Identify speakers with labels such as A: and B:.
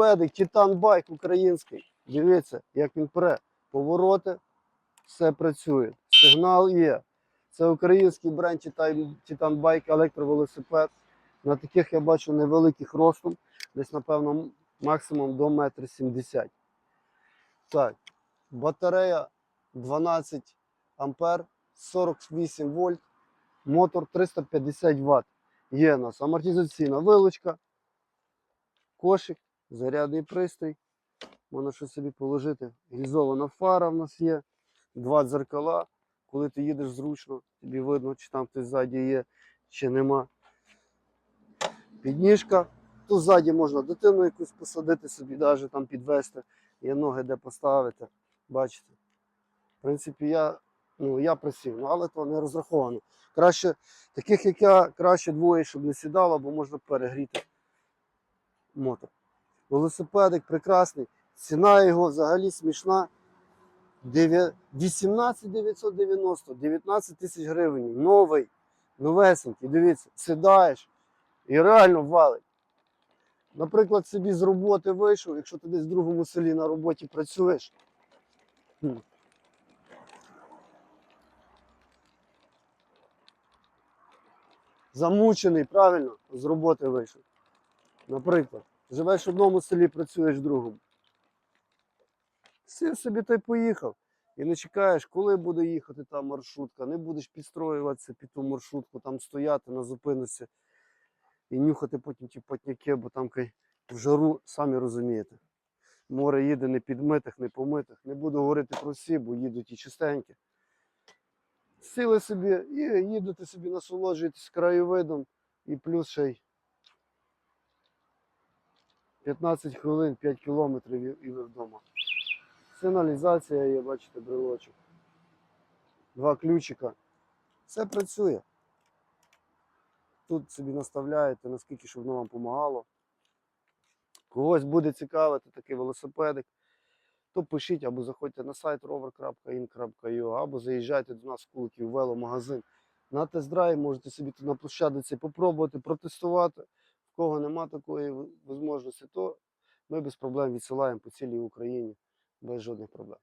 A: Велосипедик, Titan Bike український. Дивіться, як він пре. Повороти, все працює. Сигнал є. Це український бренд Titan Bike електровелосипед. На таких я бачу невеликих ростом, десь, напевно, максимум до 1,70 м. Так, батарея 12 ампер, 48 вольт, мотор 350 Вт. Є у нас амортизаційна вилочка, кошик, зарядний пристрій. Можна щось собі положити. Гільзована фара в нас є, два дзеркала. Коли ти їдеш зручно, тобі видно, чи там хтось ззаді є, чи нема. Підніжка. Тут ззаді можна дитину якусь посадити собі, навіть там підвести. Є ноги де поставити. Бачите? В принципі, я, ну, я присів, ну, але то не розраховано. Краще, таких як я, краще двоє, щоб не сідало, бо можна перегріти мотор. Велосипедик прекрасний. Ціна його взагалі смішна. Дев'я- 18 990, 19 тисяч гривень. Новий, новесенький. Дивіться, сідаєш і реально валить. Наприклад, собі з роботи вийшов, якщо ти десь в другому селі на роботі працюєш. Замучений, правильно, з роботи вийшов. Наприклад, живеш в одному селі, працюєш в другому. Сів собі та поїхав. І не чекаєш, коли буде їхати та маршрутка. Не будеш підстроюватися під ту маршрутку, там стояти на зупинці і нюхати потім ті потняки, бо там в жару, самі розумієте. Море їде не підмитих, не помитих. Не буду говорити про всі, бо їдуть і чистенькі. Сіли собі і їдете собі, насолоджуєтесь краєвидом, і плюс ще й 15 хвилин, 5 кілометрів і- ви вдома. Сигналізація є, бачите, брелочок. Два ключика. Все працює. Тут собі наставляєте, наскільки щоб воно вам допомагало. Когось буде цікавити такий велосипедик, то пишіть або заходьте на сайт rover.in.ua, або заїжджайте до нас в Куликів веломагазин. На тест-драйв можете собі тут на площадиці попробувати, протестувати. Кого нема такої можливості, то ми без проблем відсилаємо по цілій Україні без жодних проблем.